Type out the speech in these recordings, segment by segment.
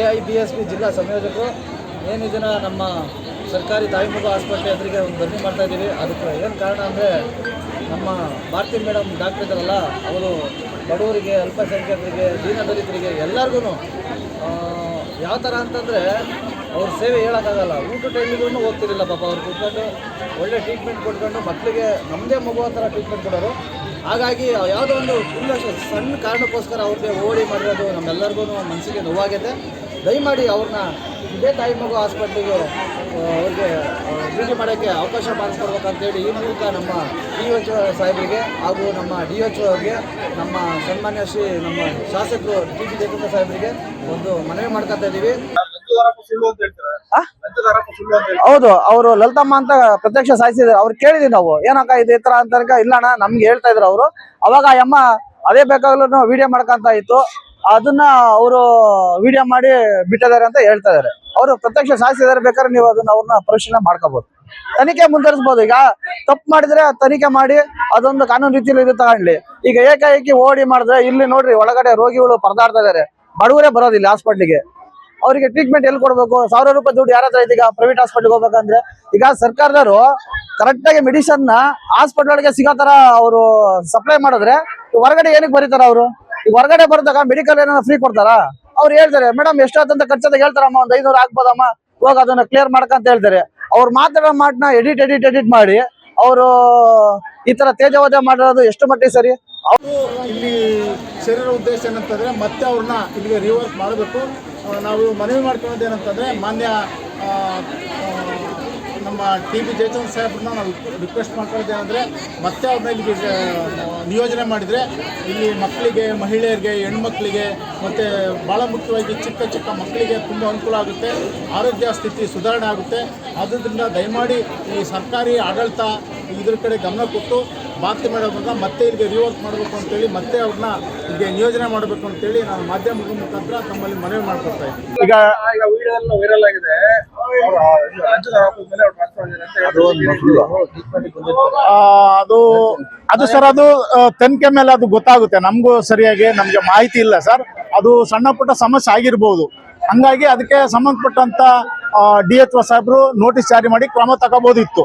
A I B S P ಜಿಲ್ಲಾ ಸಂಯೋಜಕರು, ಏನು ನಮ್ಮ ಸರ್ಕಾರಿ ತಾಯಿಮಗು ಆಸ್ಪತ್ರೆ ಎದುರಿಗೆ ಒಂದು ಮಾಡ್ತಾ ಇದ್ದೀವಿ. ಅದಕ್ಕೆ ಏನು ಕಾರಣ ಅಂದರೆ ನಮ್ಮ ಭಾರತಿ ಮೇಡಮ್ ಡಾಕ್ಟರ್ ಇದ್ದಾರಲ್ಲ ಅವರು ಬಡವರಿಗೆ, ಅಲ್ಪಸಂಖ್ಯಾತರಿಗೆ ದೀನದಲಿತರಿಗೆ ಎಲ್ಲರಿಗೂ ಯಾವ ಥರ ಅಂತಂದರೆ ಅವ್ರ ಸೇವೆ ಹೇಳೋಕ್ಕಾಗಲ್ಲ. ಊಟ ಟೈಮಿಗೂ ಹೋಗ್ತಿರಲಿಲ್ಲ ಪಾಪ ಅವ್ರು ಕೂತ್ಕೊಂಡು. ಒಳ್ಳೆ ಟ್ರೀಟ್ಮೆಂಟ್ ಕೊಟ್ಕೊಂಡು ಮಕ್ಕಳಿಗೆ ನಮ್ಮದೇ ಮಗು ಥರ ಟ್ರೀಟ್ಮೆಂಟ್ ಕೊಡೋರು. ಹಾಗಾಗಿ ಯಾವುದೋ ಒಂದು ಸಣ್ಣ ಕಾರಣಕ್ಕೋಸ್ಕರ ಅವ್ರಿಗೆ ಓಡಿ ಮಾಡಿರೋದು ನಮ್ಮೆಲ್ಲರಿಗೂ ಮನಸ್ಸಿಗೆ ನೋವಾಗಿದೆ ದಯಮಾಡಿ ಅವ್ರನ್ನ ಇದೇ ತಾಯಿ ಮಗು ಆಸ್ಪತ್ರೆಗೆ ಅವ್ರಿಗೆ ಭೇಟಿ ಮಾಡೋಕ್ಕೆ ಅವಕಾಶ ಮಾಡಿಸ್ಕೊಡ್ಬೇಕಂತೇಳಿ ಈ ಮೂಲಕ ನಮ್ಮ ಡಿ ಎಚ್ ಸಾಹೇಬರಿಗೆ ಹಾಗೂ ನಮ್ಮ ಡಿ ಎಚ್ ಅವ್ರಿಗೆ, ನಮ್ಮ ಸನ್ಮಾನ್ಯ ಶ್ರೀ ನಮ್ಮ ಶಾಸಕರು ಟಿ ಪಿ ಜಯಕುಮಾರ್ ಸಾಹೇಬರಿಗೆ ಒಂದು ಮನವಿ ಮಾಡ್ಕೊತಾ ಇದ್ದೀವಿ? ಹೌದು, ಅವರು ಲಲಿತಮ್ಮ ಅಂತ ಪ್ರತ್ಯಕ್ಷ ಸಾಯಿಸಿದ್ರು ಅವ್ರು ಕೇಳಿದ್ವಿ ನಾವು, ಏನಕ್ಕ ಇದು ಈ ತರ ಅಂತ ಇಲ್ಲಣ್ಣ, ನಮ್ಗೆ ಹೇಳ್ತಾ ಇದ್ರು ಅವರು. ಅವಾಗ ಅಮ್ಮ, ಅದೇ ಬೇಕಾಗಲೂ ವಿಡಿಯೋ ಮಾಡ್ಕೊಂತ ಇತ್ತು. ಅದನ್ನ ಅವರು ವಿಡಿಯೋ ಮಾಡಿ ಬಿಟ್ಟಿದ್ದಾರೆ ಅಂತ ಹೇಳ್ತಾ ಇದಾರೆ. ಅವರು ಪ್ರತ್ಯಕ್ಷ ಸಾಧಿಸಿದಾರೆ ಬೇಕಾದ್ರೆ ನೀವು ಅದನ್ನ ಅವ್ರನ್ನ ಪರಿಶೀಲನೆ ಮಾಡ್ಕೋಬಹುದು ತನಿಖೆ ಮುಂದುವರಿಸಬಹುದು ಈಗ ತಪ್ಪು ಮಾಡಿದ್ರೆ ತನಿಖೆ ಮಾಡಿ ಅದೊಂದು ಕಾನೂನು ರೀತಿಯಲ್ಲಿ ಇದು ತಗೊಂಡ್ಲಿ. ಈಗ ಏಕಾಏಕಿ ಓಡಿ ಮಾಡಿದ್ರೆ ಇಲ್ಲಿ ನೋಡ್ರಿ ಒಳಗಡೆ ರೋಗಿಗಳು ಪರದಾಡ್ತಾ ಇದಾರೆ. ಬಡವರೇ ಬರೋದಿಲ್ಲ ಹಾಸ್ಪಿಟ್ಲಿಗೆ. ಅವರಿಗೆ ಟ್ರೀಟ್ಮೆಂಟ್ ಎಲ್ಲಿ ಕೊಡ್ಬೇಕು? ಸಾವಿರ ರೂಪಾಯಿ ದುಡ್ಡು ಯಾರ ಹತ್ರ ಈಗ ಪ್ರೈವೇಟ್ ಹಾಸ್ಪಿಟ್ಲ್ಗೆ ಹೋಗ್ಬೇಕಂದ್ರೆ? ಈಗ ಸರ್ಕಾರದವರು ಕರೆಕ್ಟ್ ಆಗಿ ಮೆಡಿಸನ್ನ ಹಾಸ್ಪಿಟಲ್ ಒಳಗೆ ಸಿಗೋ ತರ ಅವರು ಸಪ್ಲೈ ಮಾಡಿದ್ರೆ ಹೊರಗಡೆ ಏನಕ್ಕೆ ಬರೀತಾರ ಅವರು? ಹೊರಗಡೆ ಬರ್ದಾಗ ಮೆಡಿಕಲ್ ಏನಾದ್ರು ಫ್ರೀ ಕೊಡ್ತಾರ? ಅವ್ರು ಹೇಳ್ತಾರೆ, ಮೇಡಮ್ ಎಷ್ಟಾದಂತ ಖರ್ಚಾದಾಗ ಹೇಳ್ತಾರಮ್ಮ, ಒಂದ್ ಐನೂರು ಆಗ್ಬೋದಮ್ಮ ಇವಾಗ ಅದನ್ನ ಕ್ಲಿಯರ್ ಮಾಡ್ಕಂತ ಹೇಳ್ತಾರೆ. ಅವ್ರು ಮಾತಾಡೋ ಮಾತನ್ನ ಎಡಿಟ್ ಎಡಿಟ್ ಎಡಿಟ್ ಮಾಡಿ ಅವರು ಈ ತರ ತೇಜವಾದ ಮಾಡಿರೋದು ಎಷ್ಟು ಮಟ್ಟಿಗೆ ಸರಿ? ಅವರು ಇಲ್ಲಿ ಸೇರಿರೋ ಉದ್ದೇಶ ಏನಂತಂದ್ರೆ ಮತ್ತೆ ಅವ್ರನ್ನ ಇಲ್ಲಿಗೆ ರಿವರ್ಸ್ ಮಾಡಬೇಕು. ನಾವು ಮನವಿ ಮಾಡ್ಕೊಳ್ಳೋದು ಏನಂತಂದ್ರೆ ಮಾನ್ಯ ನಮ್ಮ ಟಿ ಬಿ ಜಯಚಂದ್ರ ಸಾಹೇಬ್ರನ್ನ ನಾವು ರಿಕ್ವೆಸ್ಟ್ ಮಾಡ್ಕೊಳ್ತೇವೆ ಅಂದರೆ ಮತ್ತೆ ಅವ್ರನ್ನ ಇಲ್ಲಿ ನಿಯೋಜನೆ ಮಾಡಿದರೆ ಇಲ್ಲಿ ಮಕ್ಕಳಿಗೆ, ಮಹಿಳೆಯರಿಗೆ, ಹೆಣ್ಮಕ್ಳಿಗೆ ಮತ್ತು ಭಾಳ ಮುಖ್ಯವಾಗಿ ಚಿಕ್ಕ ಚಿಕ್ಕ ಮಕ್ಕಳಿಗೆ ತುಂಬ ಅನುಕೂಲ ಆಗುತ್ತೆ. ಆರೋಗ್ಯ ಸ್ಥಿತಿ ಸುಧಾರಣೆ ಆಗುತ್ತೆ. ಆದ್ದರಿಂದ ದಯಮಾಡಿ ಈ ಸರ್ಕಾರಿ ಆಡಳಿತ ಇದ್ರ ಕಡೆ ಗಮನ ಕೊಟ್ಟು ಭಾರತಿ ಮಾಡೋದ್ರಿಂದ ಮತ್ತೆ ಇಲ್ಲಿಗೆ ರಿವರ್ಕ್ ಮಾಡಬೇಕು ಅಂತೇಳಿ ಮತ್ತೆ ಅವ್ರನ್ನ ಇಲ್ಲಿಗೆ ನಿಯೋಜನೆ ಮಾಡಬೇಕು ಅಂತೇಳಿ ನಾನು ಮಾಧ್ಯಮದ ಮುಖಾಂತರ ತಮ್ಮಲ್ಲಿ ಮನವಿ ಮಾಡ್ಕೊಡ್ತಾ ಇದ್ದೀನಿ. ಈಗ ಈಗ ವಿಡಿಯೋ ಎಲ್ಲ ವೈರಲ್ ಆಗಿದೆ ಅದು ಅದು ಸರ್ ಅದು ತನಿಖೆ ಮೇಲೆ ಅದು ಗೊತ್ತಾಗುತ್ತೆ. ನಮಗೂ ಸರಿಯಾಗಿ ನಮಗೆ ಮಾಹಿತಿ ಇಲ್ಲ ಸರ್ ಅದು ಸಣ್ಣ ಪುಟ್ಟ ಸಮಸ್ಯೆ ಆಗಿರ್ಬೋದು. ಹಂಗಾಗಿ ಅದಕ್ಕೆ ಸಂಬಂಧಪಟ್ಟಂತ ಡಿ ಎಚ್ ಒ ಸಾಹೇಬರು ನೋಟಿಸ್ ಜಾರಿ ಮಾಡಿ ಕ್ರಮ ತಗೋಬೋದಿತ್ತು.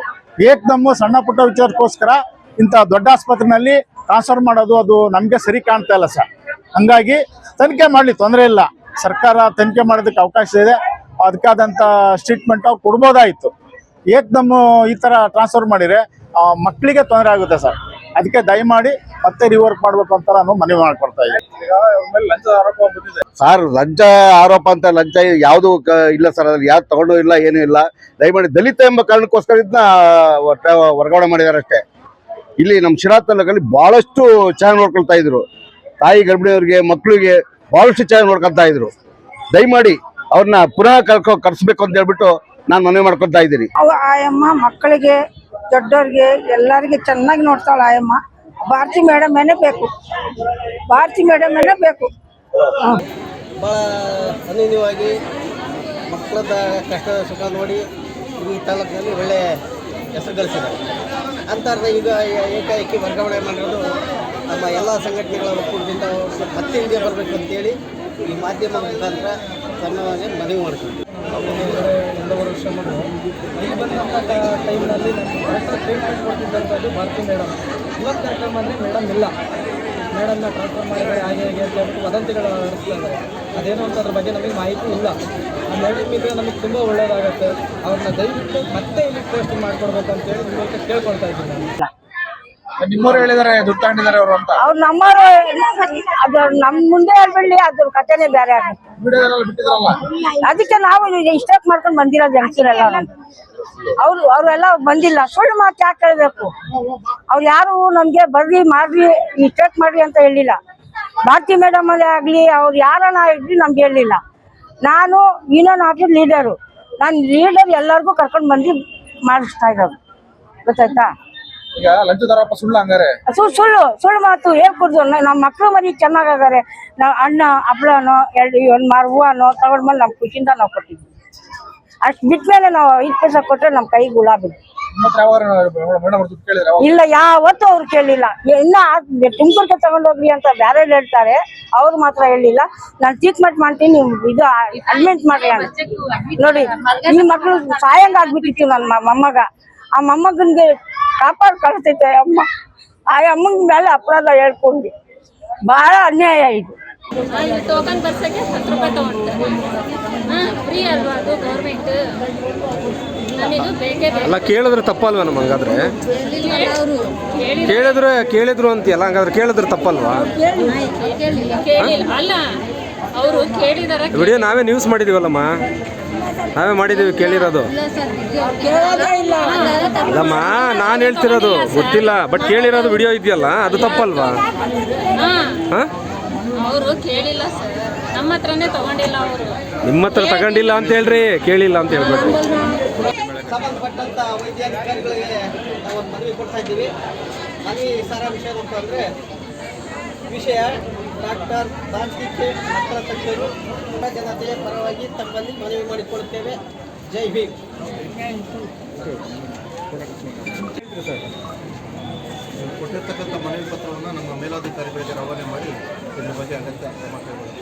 ಏಕ್ದಮ್ಮು ಸಣ್ಣ ಪುಟ್ಟ ವಿಚಾರಕ್ಕೋಸ್ಕರ ಇಂಥ ದೊಡ್ಡ ಆಸ್ಪತ್ರೆನಲ್ಲಿ ಟ್ರಾನ್ಸ್ಫರ್ ಮಾಡೋದು ಅದು ನಮಗೆ ಸರಿ ಕಾಣ್ತಾ ಇಲ್ಲ ಸರ್. ಹಂಗಾಗಿ ತನಿಖೆ ಮಾಡಲಿ, ತೊಂದರೆ ಇಲ್ಲ. ಸರ್ಕಾರ ತನಿಖೆ ಮಾಡೋದಕ್ಕೆ ಅವಕಾಶ ಇದೆ. ಅದಕ್ಕಾದಂಥ ಟ್ರೀಟ್ಮೆಂಟ್ ಅವ್ರು ಕೊಡ್ಬೋದಾಯಿತು. ನಮ್ಮ ಈ ತರ ಟ್ರಾನ್ಸ್ಫರ್ ಮಾಡಿದ್ರೆ ಮಕ್ಕಳಿಗೆ ತೊಂದರೆ ಆಗುತ್ತೆ ಸರ್. ಅದಕ್ಕೆ ದಯಮಾಡಿ ಮತ್ತೆ ರಿವರ್ಕ್ ಮಾಡ್ಬೇಕು ಅಂತ ನಾನು ಮನವಿ ಮಾಡ್ಕೊಡ್ತಾ ಇದ್ದೀನಿ. ಸರ್, ಲಂಚ ಆರೋಪ ಅಂತ ಲಂಚ ಯಾವುದು ಇಲ್ಲ ಸರ್, ಅದ್ರಲ್ಲಿ ಯಾವ್ದು ತಗೊಂಡು ಇಲ್ಲ, ಏನೂ ಇಲ್ಲ. ದಯಮಾಡಿ ದಲಿತ ಎಂಬ ಕಾರಣಕ್ಕೋಸ್ಕರ ಇದನ್ನ ವರ್ಗಾವಣೆ ಮಾಡಿದ್ದಾರೆ ಅಷ್ಟೇ. ಇಲ್ಲಿ ನಮ್ಮ ಶಿರಾ ತಾಲೂಕಲ್ಲಿ ಬಹಳಷ್ಟು ಚೆನ್ನಾಗಿ ನೋಡ್ಕೊಳ್ತಾ ಇದ್ರು. ತಾಯಿ ಗರ್ಭಿಣಿಯವ್ರಿಗೆ ಮಕ್ಕಳಿಗೆ ಬಹಳಷ್ಟು ಚೆನ್ನಾಗಿ ನೋಡ್ಕೊಳ್ತಾ ಇದ್ರು. ದಯಮಾಡಿ ಅವ್ರನ್ನ ಪುನಃ ಕರ್ಕೊ ಕರ್ಸ್ಬೇಕು ಅಂತ ಹೇಳ್ಬಿಟ್ಟು ನಾನು ಮನವಿ ಮಾಡ್ಕೊಳ್ತಾ ಇದ್ದೀನಿ. ಅವ ಆಯಮ್ಮ ಮಕ್ಕಳಿಗೆ ದೊಡ್ಡವ್ರಿಗೆ ಎಲ್ಲರಿಗೆ ಚೆನ್ನಾಗಿ ನೋಡ್ತಾಳೆ ಆಯಮ್ಮ. ಭಾರತಿ ಮೇಡಮ್ ಏನೇ ಬೇಕು. ಭಾರತಿ ಮೇಡಮ್ ಏನೇ ಬೇಕು. ಭಾಳ ಅನಿನ್ಯವಾಗಿ ಮಕ್ಕಳದ ಕಷ್ಟ ಸುಖ ನೋಡಿ ಈ ತಾಲೂಕಿನಲ್ಲಿ ಒಳ್ಳೆ ಹೆಸರು ಗಳಿಸಿದ್ದಾರೆ. ಅಂಥವ್ರನ್ನ ಈಗ ಏಕಾಏಕಿ ವರ್ಗಾವಣೆ ಮಾಡಿರೋದು ನಮ್ಮ ಎಲ್ಲ ಸಂಘಟನೆಗಳ ಒಕ್ಕೂಟದಿಂದ ಹತ್ತು ಹಿಂದೆ ಬರಬೇಕು ಅಂತೇಳಿ ಈ ಮಾಧ್ಯಮ ಮುಖಾಂತರ ಸಣ್ಣವಾಗಿ ಮನವಿ ಮಾಡ್ತೀವಿ ವರ್ಷ ಬಂದಂಥ ಟೈಮ್ನಲ್ಲಿ ಟ್ರೀಟ್ಮೆಂಟ್ ಕೊಡ್ತಿದ್ದಂಥದ್ದು ಮೇಡಮ್ ಇವತ್ತು ಕಾರ್ಯಕ್ರಮ ಅಂದರೆ ಮೇಡಮ್ ಇಲ್ಲ. ಮೇಡಮ್ನ ಟ್ರಾನ್ಸ್ಫರ್ ಮಾಡಿದರೆ ಹಾಗೆ ಹೇಗೆ ಅಂತ ಹೇಳ್ಬಿಟ್ಟು ವದಂತಿಗಳು ಹರಿಸ್ತಾ ಇದ್ದಾರೆ. ಅದೇನು ಅಂತ ಅದ್ರ ಬಗ್ಗೆ ನಮಗೆ ಮಾಹಿತಿ ಇಲ್ಲ. ಇದ್ರೆ ನಮಗೆ ತುಂಬ ಒಳ್ಳೆಯದಾಗುತ್ತೆ ಅವ್ರನ್ನ ದಯವಿಟ್ಟು ಮತ್ತೆ ಇಲ್ಲಿ ಪೋಸ್ಟ್ ಮಾಡ್ಕೊಡ್ಬೇಕು ಅಂತೇಳಿ ನಿಮಗೆ ಕೇಳ್ಕೊಳ್ತಾ ಇದ್ದೀನಿ ನಾನು. ನಿಮ್ಮವ್ರು ಹೇಳಿದಾರೆ ದುಡ್ಡು ತಗೊಂಡಿದ್ದಾರೆ ಅವರು ಅಂತ. ಅವ್ರು ನಮ್ಮವರು ಅದು ನಮ್ಮ ಮುಂದೆ ಹೇಳ್ಬಿಡ್ಲಿ ಅದ್ರ ಕಥೆನೇ ಬೇರೆ ಆಗುತ್ತೆ. ವಿಡಿಯೋದಲ್ಲಿ ಬಿಟ್ಟಿದ್ರಲ್ಲ? ಅದಕ್ಕೆ ನಾವು ಇಷ್ಟಾಕ್ ಮಾಡ್ಕೊಂಡು ಬಂದಿರೋದು ಜನಸರೆಲ್ಲ ಅವ್ರು ಅವರೆಲ್ಲ ಬಂದಿಲ್ಲ. ಸುಳ್ಳು ಮಾತು ಯಾಕೆ ಹೇಳ್ಬೇಕು? ಅವ್ರು ಯಾರು ನಮ್ಗೆ ಬರ್ರಿ ಮಾಡ್ರಿ ಇಷ್ಟಾಕ್ ಮಾಡ್ರಿ ಅಂತ ಹೇಳಿಲ್ಲ. ಭಾರತಿ ಮೇಡಮ್ ಅಲ್ಲೇ ಆಗ್ಲಿ ಅವ್ರು ಯಾರನ್ನ ಇದ್ರಿ ನಮ್ಗೆ ಹೇಳಿಲ್ಲ. ನಾನು ಇನ್ನೊಂದು ಆಫೀಸ್ ಲೀಡರು ನಾನು ಲೀಡರ್ ಎಲ್ಲರಿಗೂ ಕರ್ಕೊಂಡು ಬಂದು ಮಾಡಿಸ್ತಾ ಇರೋದು. ಗೊತ್ತಾಯ್ತಾ? ಸುಳ್ಳು ಸುಳ್ಳು ಮಾತು ಹೇಳ್ಕೊಡ್ದು. ನಮ್ಮ ಮಕ್ಳು ಮರಿ ಚೆನ್ನಾಗಾಗಾರೆ. ನಾವು ಅಣ್ಣ ಹಪ್ಳನೋ ಎರಡು ಒಂದು ಮಾರು ಹೂವನೋ ತಗೊಂಡ್ಮೇಲೆ ನಮ್ಮ ಖುಷಿಯಿಂದ ನಾವು ಕೊಟ್ಟಿದ್ವಿ. ಅಷ್ಟು ಬಿಟ್ಮೇಲೆ ನಾವು ಐದು ಪೈಸೆ ಕೊಟ್ಟರೆ ನಮ್ಮ ಕೈಗೆ ಗುಲಾಬಿ ಇಲ್ಲ ಯಾವತ್ತು ಅವ್ರು ಕೇಳಿಲ್ಲ. ಇನ್ನ ತುಮಕೂರ್ಗೆ ತಗೊಂಡೋಗ್ರಿ ಅಂತ ಬೇರೆ ಹೇಳ್ತಾರೆ. ಅವ್ರು ಮಾತ್ರ ಹೇಳಿಲ್ಲ. ನಾನು ಟ್ರೀಟ್ಮೆಂಟ್ ಮಾಡ್ತೀನಿ ನೀವು ಇದು ಅಡ್ಮಿಟ್ ಮಾಡ್ರಿ ಅಂತ. ನೋಡಿ ಈ ಮಕ್ಳು ಸಾಯಂಗ ಆಗ್ಬಿಟ್ಟಿತ್ತು ನನ್ನ ಮೊಮ್ಮಗ. ಆ ಮೊಮ್ಮಗನ್ಗೆ ಕಾಪಾಡ್ ಕಳ್ತೈತೆ ಅಮ್ಮ. ಆ ಅಮ್ಮನ ಮೇಲೆ ಅಪರಾಧ ಹೇಳ್ಕೊಂಡು. ಬಹಳ ಅನ್ಯಾಯ ಇದು. ಟೋಕನ್ ಬರ್ಸಕ್ಕೆ ಹತ್ತು ರೂಪಾಯಿ ತಗೊಂಡ್ತಾರೆ. ಹಾಂ ಫ್ರೀ ಅಲ್ವಾ ಅದು ಗೌರ್ಮೆಂಟ್ ಅಲ್ಲ ಕೇಳಿದ್ರೆ ತಪ್ಪಲ್ವಾ ನಮ್ಮ ಹಂಗಾದ್ರೆ? ಕೇಳಿ ಕೇಳಿದ್ರೆ ಕೇಳಿದ್ರು ಅಂತೀಯಲ್ಲ ಹಂಗಾದ್ರೆ ಕೇಳಿದ್ರೆ ತಪ್ಪಲ್ವಾ? ವಿಡಿಯೋ ನಾವೇ ನ್ಯೂಸ್ ಮಾಡಿದೀವಲ್ಲಮ್ಮ? ನಾವೇ ಮಾಡಿದೀವಿ ಕೇಳಿರೋದು. ಅಲ್ಲಮ್ಮ ನಾನು ಹೇಳ್ತಿರೋದು ಗೊತ್ತಿಲ್ಲ ಬಟ್ ಕೇಳಿರೋದು ವಿಡಿಯೋ ಇದೆಯಲ್ಲ ಅದು ತಪ್ಪಲ್ವಾ? ಹಾಂ. ಹಾಂ? ಅವರು ಕೇಳಿಲ್ಲ ಸರ್. ನಮ್ಮ ಹತ್ರನೇ ತಗೊಂಡಿಲ್ಲ ಅವರು. ನಿಮ್ಮ ಹತ್ರ ತಗೊಂಡಿಲ್ಲ ಅಂತ ಹೇಳ್ರಿ ಕೇಳಿಲ್ಲ ಅಂತ ಹೇಳ್ಬೇಕು ಸಂಬಂಧಪಟ್ಟಂತ ವೈದ್ಯಾಧಿಕಾರಿಗಳಿಗೆ ನಾವು ಒಂದು ಮನವಿ ಕೊಡ್ತಾ ಇದ್ದೀವಿ. ಮನವಿ ಸಾರಾಂಶ ಏನಪ್ಪ ಅಂದ್ರೆ, ವಿಷಯ ಡಾಕ್ಟರ್ ದಾನ್ಸಿಕೆ ಮಕ್ಕಳ ತಜ್ಞರು ಜನತೆಯ ಪರವಾಗಿ ತಮ್ಮಲ್ಲಿ ಮನವಿ ಮಾಡಿಕೊಳ್ಳುತ್ತೇವೆ. ಜೈ ಭೀಮ್. ಕೊಟ್ಟಿರ್ತಕ್ಕಂಥ ಮನವಿ ಪತ್ರವನ್ನು ನಮ್ಮ ಮೇಲಾಧಿಕಾರಿಗಳಿಗೆ ರವಾನೆ ಮಾಡಿ, ಇದ್ರ ಬಗ್ಗೆ ಅಗತ್ಯ ಕ್ರಮ ಕೈಗೊಳ್ಳುತ್ತೇವೆ.